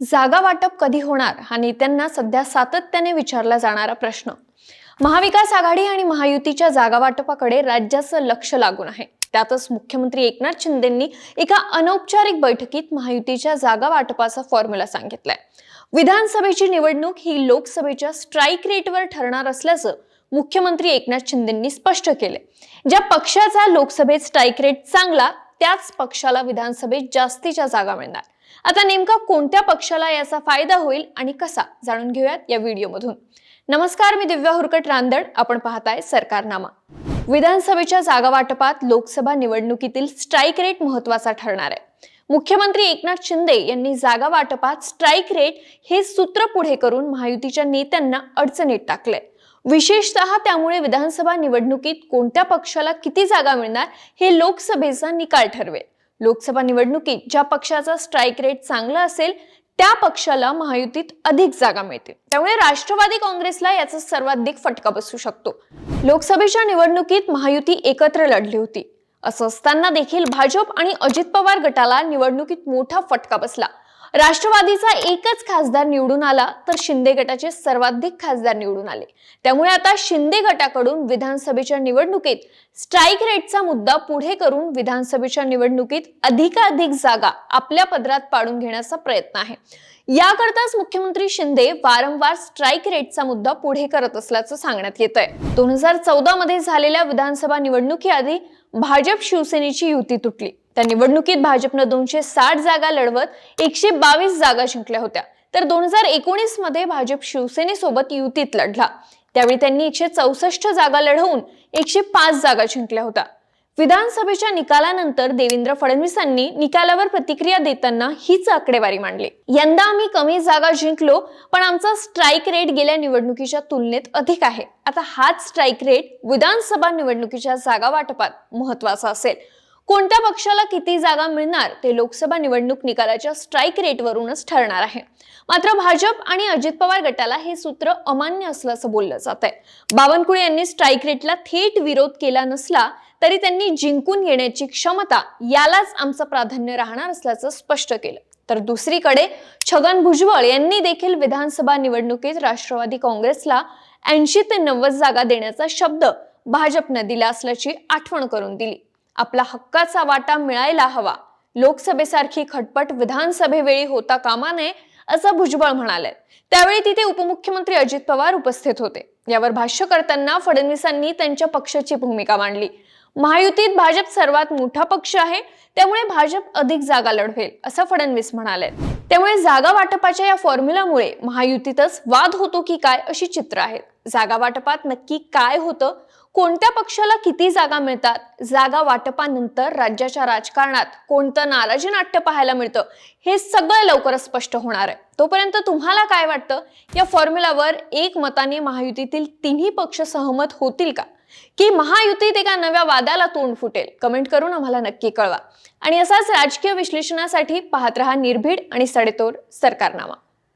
जागा वाटप कधी होणार हा नेत्यांना सध्या सातत्याने विचारला जाणारा प्रश्न. महाविकास आघाडी आणि महायुतीच्या जागा वाटपाकडे राज्याचं लक्ष लागून आहे. त्यातच मुख्यमंत्री एकनाथ शिंदेंनी एका अनौपचारिक बैठकीत महायुतीच्या जागा वाटपाचा फॉर्म्युला सांगितलाय. विधानसभेची निवडणूक ही लोकसभेच्या स्ट्राईक रेटवर ठरणार असल्याचं मुख्यमंत्री एकनाथ शिंदेंनी स्पष्ट केले ज्या पक्षाचा लोकसभेत स्ट्राईक रेट चांगला त्याच पक्षाला विधानसभेत जास्तीच्या जागा मिळणार. आता नेमका कोणत्या पक्षाला याचा फायदा होईल आणि कसा जाणून घेऊयात या व्हिडिओमधून. नमस्कार मी दिव्या हुरकट रांदड आपण पाहताय सरकारनामा. विधानसभेच्या जागा वाटपात लोकसभा निवडणुकीतील स्ट्राईक रेट महत्त्वाचा ठरणार आहे. मुख्यमंत्री एकनाथ शिंदे यांनी जागा वाटपात स्ट्राईक रेट हे सूत्र पुढे करून महायुतीच्या नेत्यांना अडचणीत टाकलंय. विशेषतः त्यामुळे विधानसभा निवडणुकीत कोणत्या पक्षाला किती जागा मिळणार हे लोकसभेचा निकाल ठरवेल. लोकसभा निवडणुकीत ज्या पक्षाचा स्ट्राईक रेट चांगला असेल त्या पक्षाला महायुतीत अधिक जागा मिळतील त्यामुळे राष्ट्रवादी काँग्रेसला याचा सर्वाधिक फटका बसू शकतो. लोकसभेच्या निवडणुकीत महायुती एकत्र लढली होती. असं असताना देखील भाजप आणि अजित पवार गटाला निवडणुकीत मोठा फटका बसला. राष्ट्रवादीचा एकच खासदार निवडून आला तर शिंदे गटाचे सर्वाधिक खासदार निवडून आले. त्यामुळे आता शिंदे गटाकडून विधानसभेच्या निवडणुकीत स्ट्राईक रेटचा मुद्दा पुढे करून विधानसभेच्या निवडणुकीत अधिकाधिक जागा आपल्या पदरात पाडून घेण्याचा प्रयत्न आहे. याकरताच मुख्यमंत्री शिंदे वारंवार स्ट्राईक रेटचा मुद्दा पुढे करत असल्याचं सांगण्यात येत आहे दोन हजार चौदा मध्ये झालेल्या विधानसभा निवडणुकीआधी भाजप शिवसेनेची युती तुटली. त्या निवडणुकीत भाजपनं दोनशे साठ जागा लढवत एकशे बावीस जागा जिंकल्या होत्या. तर दोन हजार एकोणीसमध्ये भाजप शिवसेनेसोबत युतीत लढला. त्यावेळी त्यांनी एकशे चौसष्ट जागा लढवून एकशे पाच जागा जिंकल्या होत्या. विधानसभेच्या निकालानंतर देवेंद्र फडणवीसांनी निकालावर प्रतिक्रिया देताना हीच आकडेवारी मांडली. यंदा आम्ही कमी जागा जिंकलो पण आमचा स्ट्राईक रेट गेल्या निवडणुकीच्या तुलनेत अधिक आहे. आता हाच स्ट्राईक रेट विधानसभा निवडणुकीच्या जागा वाटपात महत्त्वाचा असेल. कोणत्या पक्षाला किती जागा मिळणार ते लोकसभा निवडणूक निकालाच्या स्ट्राईक रेटवरूनच ठरणार आहे. मात्र भाजप आणि अजित पवार गटाला हे सूत्र अमान्य असल्याचं बोललं जात आहे बावनकुळे यांनी स्ट्राईक रेटला थेट विरोध केला नसला तरी त्यांनी जिंकून येण्याची क्षमता यालाच आमचं प्राधान्य राहणार असल्याचं स्पष्ट केलं. तर दुसरीकडे छगन भुजबळ यांनी देखील विधानसभा निवडणुकीत राष्ट्रवादी काँग्रेसला ऐंशी ते नव्वद जागा देण्याचा शब्द भाजपनं दिला असल्याची आठवण करून दिली. आपला हक्काचा वाटा मिळायला हवा. लोकसभेसारखी खटपट विधानसभेवेळी होता कामा नये असं भुजबळ म्हणाले. त्यावेळी तिथे उपमुख्यमंत्री अजित पवार उपस्थित होते. यावर भाष्य करताना फडणवीसांनी त्यांच्या पक्षाची भूमिका मांडली. महायुतीत भाजप सर्वात मोठा पक्ष आहे त्यामुळे भाजप अधिक जागा लढवेल असं फडणवीस म्हणाले. त्यामुळे जागा वाटपाच्या या फॉर्म्युलामुळे महायुतीतच वाद होतो की काय अशी चित्र आहेत. जागा वाटपात नक्की काय होतं? कोणत्या पक्षाला किती जागा मिळतात? जागा वाटपानंतर राज्याच्या राजकारणात कोणतं नाराजी नाट्य पाहायला मिळतं? हे सगळं लवकरच स्पष्ट होणार आहे. तोपर्यंत तुम्हाला काय वाटतं? या फॉर्म्युलावर एक मताने महायुतीतील तिन्ही पक्ष सहमत होतील का? की महायुतीत एका नव्या वादाला तोंड फुटेल? कमेंट करून आम्हाला नक्की कळवा. आणि असाच राजकीय विश्लेषणासाठी पाहत रहा निर्भीड आणि सडेतोड सरकारनामा.